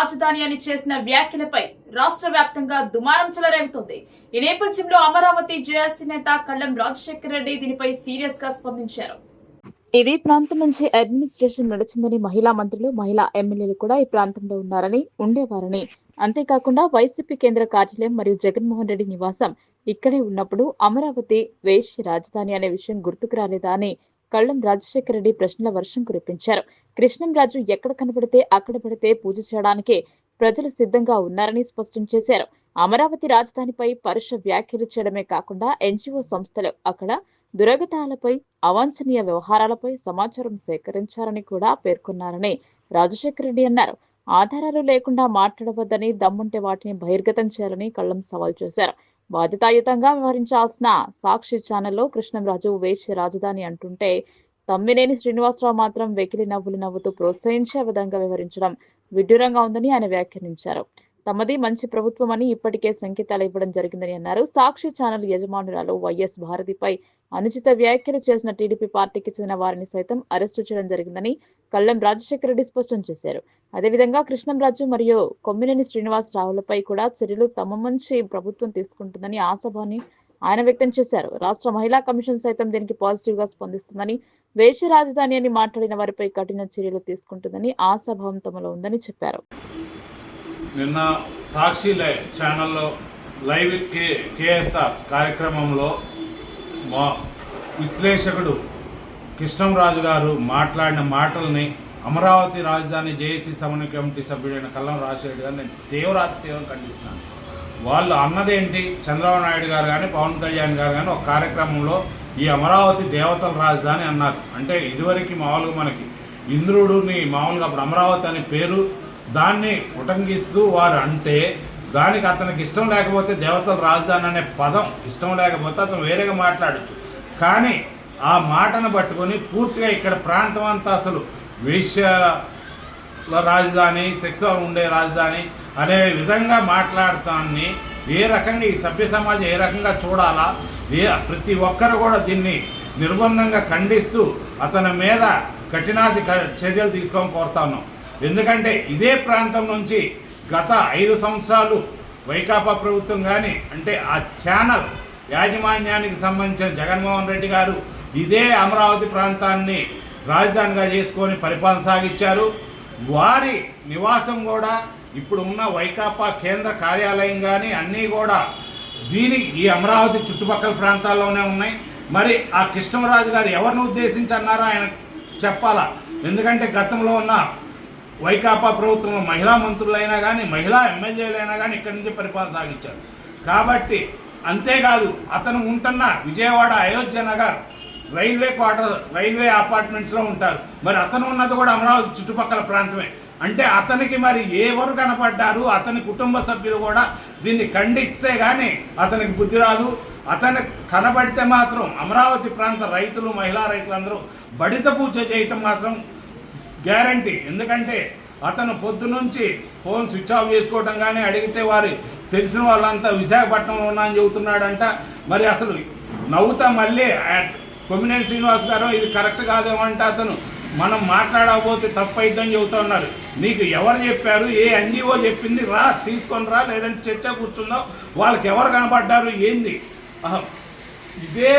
రాజధాని అని చేసిన వ్యాఖ్యలపై రాష్ట్ర వ్యాప్తంగా దుమారం చెలరేగుతోంది. ఈ నేపథ్యంలో అమరావతి జేఎస్సీ నేత కళ్ళం రాజశేఖర రెడ్డి దీనిపై సీరియస్గా స్పందించారు. ఇదే ప్రాంతం నుంచి అడ్మినిస్ట్రేషన్ నడిచిందని మహిళా మంత్రులు మహిళా ఎమ్మెల్యేలు కూడా ఈ ప్రాంతంలో ఉన్నారని ఉండేవారని. అంతేకాకుండా వైసీపీ కేంద్ర కార్యాలయం మరియు జగన్మోహన్ రెడ్డి నివాసం ఇక్కడే ఉన్నప్పుడు అమరావతి వేశ్య రాజధాని అనే విషయం గుర్తుకు రాలేదా అని కళ్ళం రాజశేఖర రెడ్డి ప్రశ్నల వర్షం కురిపించారు. కృష్ణంరాజు ఎక్కడ కనబడితే అక్కడ పడితే పూజ చేయడానికి ప్రజలు సిద్ధంగా ఉన్నారని స్పష్టం చేశారు. అమరావతి రాజధానిపై పరుష వ్యాఖ్యలు చేయడమే కాకుండా ఎన్జిఓ సంస్థలు అక్కడ దురగతాలపై అవాంఛనీయ వ్యవహారాలపై సమాచారం సేకరించారని కూడా పేర్కొన్నారని రాజశేఖర రెడ్డి అన్నారు. ఆధారాలు లేకుండా మాట్లాడవద్దని దమ్ముంటే వాటిని బహిర్గతం చేయాలని కళ్ళం సవాల్ చేశారు. బాధ్యతాయుతంగా వ్యవహరించాల్సిన సాక్షి ఛానల్లో కృష్ణంరాజు వేశ్య రాజధాని అంటుంటే తమ్మినేని శ్రీనివాసరావు మాత్రం వెకిలి నవ్వులు నవ్వుతూ ప్రోత్సహించే విధంగా వ్యవహరించడం విడ్డూరంగా ఉందని ఆయన వ్యాఖ్యానించారు. తమది మంచి ప్రభుత్వం అని ఇప్పటికే సంకేతాలు ఇవ్వడం జరిగిందని అన్నారు. సాక్షి ఛానల్ యజమానురాలు వైఎస్ భారతిపై అనుచిత వ్యాఖ్యలు చేసిన టీడీపీ పార్టీకి చెందిన వారిని సైతం అరెస్టు చేయడం జరిగిందని కళ్ళం రాజశేఖర రెడ్డి స్పష్టం చేశారు. అదేవిధంగా కృష్ణంరాజు మరియు కొమ్మినేని శ్రీనివాస్ రావులపై కూడా చర్యలు తమ మంచి ప్రభుత్వం తీసుకుంటుందని ఆశాభాని ఆయన వ్యక్తం చేశారు. రాష్ట్ర మహిళా కమిషన్ సైతం దీనికి పాజిటివ్గా స్పందిస్తుందని వేష రాజధాని అని మాట్లాడిన వారిపై కఠిన చర్యలు తీసుకుంటుందని ఆశాభావం తమలో ఉందని చెప్పారు. నిన్న సాక్షి ఛానల్లో లైవ్ విత్ కేఎస్ఆర్ కార్యక్రమంలో మా విశ్లేషకుడు కృష్ణంరాజు గారు మాట్లాడిన మాటల్ని అమరావతి రాజధాని జేఏసీ సమన్వయ కమిటీ సభ్యుడైన కల్లం రాజశేఖర్ గారు నేను తీవ్రాతి తీవ్రం ఖండిస్తున్నాను. వాళ్ళు అన్నదేంటి? చంద్రబాబు నాయుడు గారు కానీ పవన్ కళ్యాణ్ గారు కానీ ఒక కార్యక్రమంలో ఈ అమరావతి దేవతల రాజధాని అన్నారు. అంటే ఇదివరకు మామూలుగా మనకి ఇంద్రుడుని మామూలుగా అప్పుడు అమరావతి అనే పేరు దాన్ని ఉటంకిస్తూ వారు అంటే దానికి అతనికి ఇష్టం లేకపోతే దేవతల రాజధాని అనే పదం ఇష్టం లేకపోతే అతను వేరేగా మాట్లాడచ్చు. కానీ ఆ మాటను పట్టుకొని పూర్తిగా ఇక్కడ ప్రాంతం అంతా అసలు వేశ్య రాజధాని సెక్సువల్ ఉండే రాజధాని అనే విధంగా మాట్లాడతాన్ని ఏ రకంగా ఈ సభ్య సమాజం ఏ రకంగా చూడాలా? ఏ ప్రతి ఒక్కరు కూడా దీన్ని నిర్బంధంగా ఖండిస్తూ అతని మీద కఠినాది చర్యలు తీసుకోమని కోరుతా ఉన్నాం. ఎందుకంటే ఇదే ప్రాంతం నుంచి గత ఐదు సంవత్సరాలు వైకాపా ప్రభుత్వం కానీ అంటే ఆ ఛానల్ యాజమాన్యానికి సంబంధించిన జగన్మోహన్ రెడ్డి గారు ఇదే అమరావతి ప్రాంతాన్ని రాజధానిగా చేసుకొని పరిపాలన సాగించారు. వారి నివాసం కూడా ఇప్పుడు ఉన్న వైకాపా కేంద్ర కార్యాలయం కానీ అన్నీ కూడా దీనికి ఈ అమరావతి చుట్టుపక్కల ప్రాంతాల్లోనే ఉన్నాయి. మరి ఆ కృష్ణరాజు గారు ఎవరిని ఉద్దేశించి అన్నారో ఆయన చెప్పాలా? ఎందుకంటే గతంలో ఉన్న వైకాపా ప్రభుత్వంలో మహిళా మంత్రులైనా కానీ మహిళా ఎమ్మెల్యేలైనా కానీ ఇక్కడి నుంచి పరిపాలన సాగించారు. కాబట్టి అంతేకాదు అతను ఉంటున్న Vijayawada Ayodhya Nagar railway quarter railway అపార్ట్మెంట్స్లో ఉంటారు. మరి అతను ఉన్నది కూడా అమరావతి చుట్టుపక్కల ప్రాంతమే. అంటే అతనికి మరి ఎవరు కనపడ్డారు? అతని కుటుంబ సభ్యులు కూడా దీన్ని ఖండిస్తే కానీ అతనికి బుద్ధి రాదు. అతను కనబడితే మాత్రం అమరావతి ప్రాంత రైతులు మహిళా రైతులందరూ బడిత పూజ చేయటం మాత్రం గ్యారంటీ. ఎందుకంటే అతను పొద్దునుంచి ఫోన్ స్విచ్ ఆఫ్ చేసుకోవటం కానీ అడిగితే వారి తెలిసిన వాళ్ళంతా విశాఖపట్నంలో ఉన్నా అని చెబుతున్నాడంట. మరి అసలు నవ్వుతా మళ్ళీ కొమ్మినేని శ్రీనివాస్ గారు ఇది కరెక్ట్ కాదేమో అంటే అతను. మనం మాట్లాడకపోతే తప్పైద్దని చెబుతా ఉన్నారు. నీకు ఎవరు చెప్పారు? ఏ ఎన్జిఓ చెప్పింది? రా తీసుకొని రా లేదంటే చర్చ కూర్చుందాం. వాళ్ళకి ఎవరు కనపడ్డారు ఏంది? ఇదే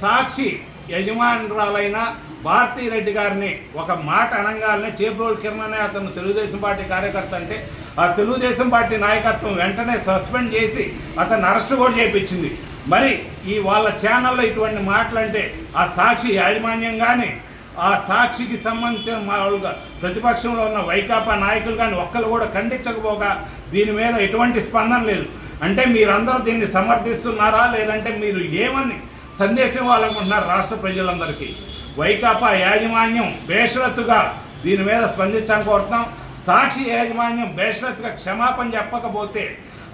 సాక్షి యజమానురాలైన భారతీ రెడ్డి గారిని ఒక మాట అనగానే చేబ్రోల్ కిరణ్ అతను తెలుగుదేశం పార్టీ కార్యకర్త అంటే ఆ తెలుగుదేశం పార్టీ నాయకత్వం వెంటనే సస్పెండ్ చేసి అతను అరెస్ట్ కూడా చేయించింది మరి ఈ వాళ్ళ ఛానల్లో ఇటువంటి మాటలంటే ఆ సాక్షి యాజమాన్యం కానీ ఆ సాక్షికి సంబంధించిన మామూలుగా ప్రతిపక్షంలో ఉన్న వైకాపా నాయకులు కానీ ఒక్కరు కూడా ఖండించకపోగా దీని మీద ఎటువంటి స్పందన లేదు. అంటే మీరందరూ దీన్ని సమర్థిస్తున్నారా? లేదంటే మీరు ఏమని సందేశం ఇవ్వాలనుకుంటున్నారు రాష్ట్ర ప్రజలందరికీ? వైకాపా యాజమాన్యం బేషరత్తుగా దీని మీద స్పందించాలని కోరుతాం సాక్షి యాజమాన్యం బేషరత్తుగా క్షమాపణ చెప్పకపోతే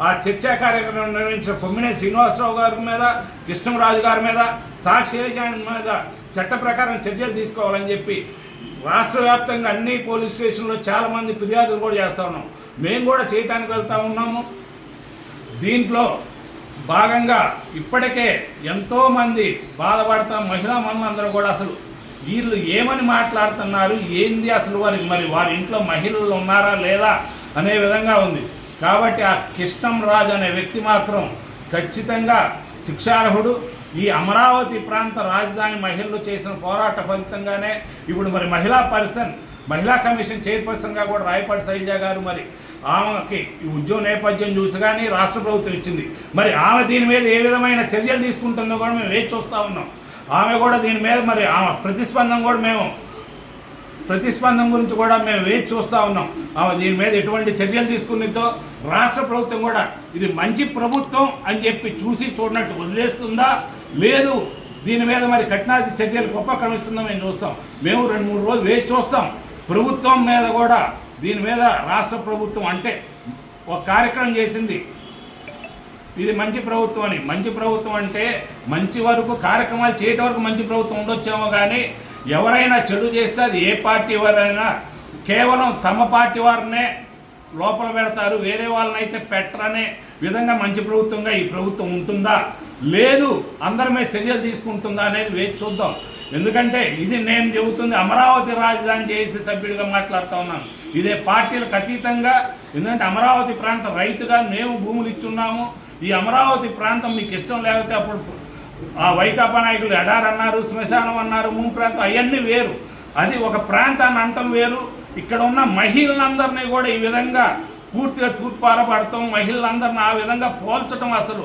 ఆ చర్చా కార్యక్రమం నిర్వహించిన కొమ్మినే శ్రీనివాసరావు గారి మీద కృష్ణరాజు గారి మీద సాక్షి యాజమాన్యం మీద చట్ట ప్రకారం చర్యలు తీసుకోవాలని చెప్పి రాష్ట్ర వ్యాప్తంగా అన్ని పోలీస్ స్టేషన్లో చాలామంది ఫిర్యాదులు కూడా చేస్తూ ఉన్నాం. మేము కూడా చేయటానికి వెళ్తూ ఉన్నాము. దీంట్లో భాగంగా ఇప్పటికే ఎంతోమంది బాధపడతాం. మహిళా మనులందరూ కూడా అసలు వీళ్ళు ఏమని మాట్లాడుతున్నారు? ఏంది అసలు వారి మరి వారి ఇంట్లో మహిళలు ఉన్నారా లేదా అనే విధంగా ఉంది. కాబట్టి ఆ కృష్ణం రాజు అనే వ్యక్తి మాత్రం ఖచ్చితంగా శిక్షార్హుడు. ఈ అమరావతి ప్రాంత రాజధాని మహిళలు చేసిన పోరాట ఫలితంగానే ఇప్పుడు మరి మహిళా పర్సన్ మహిళా కమిషన్ చైర్పర్సన్గా కూడా రాయపాటి శైలజ గారు మరి ఆమెకి ఈ ఉద్యోగ నేపథ్యం చూసి కానీ రాష్ట్ర ప్రభుత్వం ఇచ్చింది. మరి ఆమె దీని మీద ఏ విధమైన చర్యలు తీసుకుంటుందో కూడా మేము వేచి చూస్తూ ఉన్నాం. ఆమె కూడా దీని మీద మరి ఆమె ప్రతిస్పందన కూడా మేము ప్రతిస్పందన గురించి కూడా మేము వేచి చూస్తూ ఉన్నాం. ఆమె దీని మీద ఎటువంటి చర్యలు తీసుకునిద్దో రాష్ట్ర ప్రభుత్వం కూడా ఇది మంచి ప్రభుత్వం అని చెప్పి చూసి చూడనట్టు వదిలేస్తుందా? లేదు దీని మీద మరి కఠినాది చర్యలు గొప్ప ఉపక్రమిస్తుందో మేము చూస్తాం. మేము రెండు మూడు రోజులు వేచి చూస్తాం. ప్రభుత్వం మీద కూడా దీని మీద రాష్ట్ర ప్రభుత్వం అంటే ఒక కార్యక్రమం చేసింది. ఇది మంచి ప్రభుత్వం అని. మంచి ప్రభుత్వం అంటే మంచి వరకు కార్యక్రమాలు చేయటం వరకు మంచి ప్రభుత్వం ఉండొచ్చేమో కానీ ఎవరైనా చెడు చేస్తే అది ఏ పార్టీ వారైనా కేవలం తమ పార్టీ వారినే లోపల పెడతారు వేరే వాళ్ళనైతే పెట్టరనే విధంగా మంచి ప్రభుత్వంగా ఈ ప్రభుత్వం ఉంటుందా? లేదు అందరమే చర్యలు తీసుకుంటుందా అనేది వేచి చూద్దాం. ఎందుకంటే ఇది నేను చెబుతుంది అమరావతి రాజధాని చేసి సభ్యుడిగా మాట్లాడుతూ ఉన్నాను. ఇదే పార్టీలకు అతీతంగా ఎందుకంటే అమరావతి ప్రాంత రైతుగా మేము భూములు ఇచ్చున్నాము. ఈ అమరావతి ప్రాంతం మీకు ఇష్టం లేకపోతే అప్పుడు ఆ వైకాపా నాయకులు ఎడారన్నారు శ్మశానం అన్నారు ముం ప్రాంతం అవన్నీ వేరు. అది ఒక ప్రాంతాన్ని అంటం వేరు. ఇక్కడ ఉన్న మహిళలందరినీ కూడా ఈ విధంగా పూర్తిగా తూర్పారపడటం మహిళలందరిని ఆ విధంగా పోల్చడం అసలు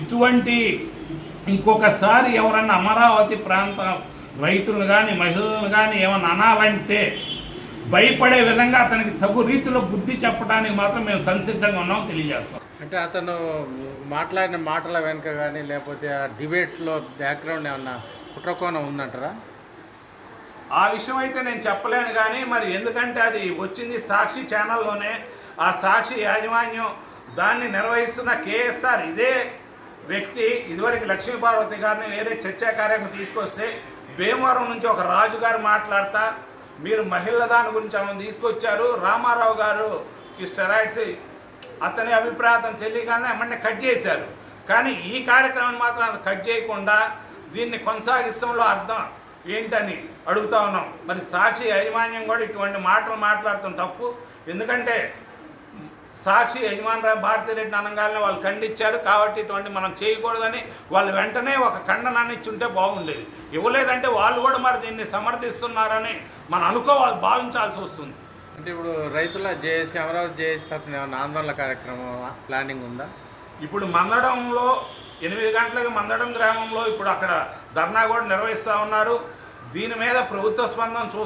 ఇటువంటి ఇంకొకసారి ఎవరన్నా అమరావతి ప్రాంత రైతులను కానీ మహిళలను కానీ ఏమన్నా అనాలంటే భయపడే విధంగా అతనికి తగు రీతిలో బుద్ధి చెప్పడానికి మాత్రం మేము సంసిద్ధంగా ఉన్నాం తెలియజేస్తాం. అంటే అతను మాట్లాడిన మాటల వెనుక కానీ లేకపోతే ఆ డిబేట్లో బ్యాక్గ్రౌండ్ ఏమన్నా కుట్రకోణం ఉందంటారా? ఆ విషయం అయితే నేను చెప్పలేను కానీ మరి ఎందుకంటే అది వచ్చింది సాక్షి ఛానల్లోనే. ఆ సాక్షి యాజమాన్యం దాన్ని నిర్వహిస్తున్న కేఎస్ఆర్ ఇదే వ్యక్తి. ఇదివరకు లక్ష్మీపార్వతి గారిని వేరే చర్చా కార్యక్రమం తీసుకొస్తే భీమవరం నుంచి ఒక రాజు గారు మాట్లాడతా. మీరు మహిళల దాని గురించి ఆమెను తీసుకొచ్చారు. రామారావు గారు ఈ స్టెరాయిడ్స్ అతని అభిప్రాయం తెలియగానే వెంటనే కట్ చేశారు. కానీ ఈ కార్యక్రమాన్ని మాత్రం అది కట్ చేయకుండా దీన్ని కొనసాగిస్తంలో అర్థం ఏంటని అడుగుతా ఉన్నాం. మరి సాక్షి యాజమాన్యం కూడా ఇటువంటి మాటలు మాట్లాడటం తప్పు. ఎందుకంటే సాక్షి యజమాని భారతిరెడ్డి అనగానే వాళ్ళు ఖండించారు కాబట్టి ఇటువంటి మనం చేయకూడదని వాళ్ళు వెంటనే ఒక ఖండనాన్ని ఇచ్చుంటే బాగుండేది. ఇవ్వలేదంటే వాళ్ళు కూడా మరి దీన్ని సమర్థిస్తున్నారని మనం అనుకోవాలి భావించాల్సి వస్తుంది. అంటే ఇప్పుడు రైతుల జేఏసీ అమరావతి జేఏసీ తరఫున ఏమైనా ఆందోళన కార్యక్రమం ప్లానింగ్ ఉందా? ఇప్పుడు మందడంలో ఎనిమిది గంటలకు మందడం గ్రామంలో ఇప్పుడు అక్కడ ధర్నా కూడా నిర్వహిస్తూ ఉన్నారు. దీని మీద ప్రభుత్వ స్పందన చూ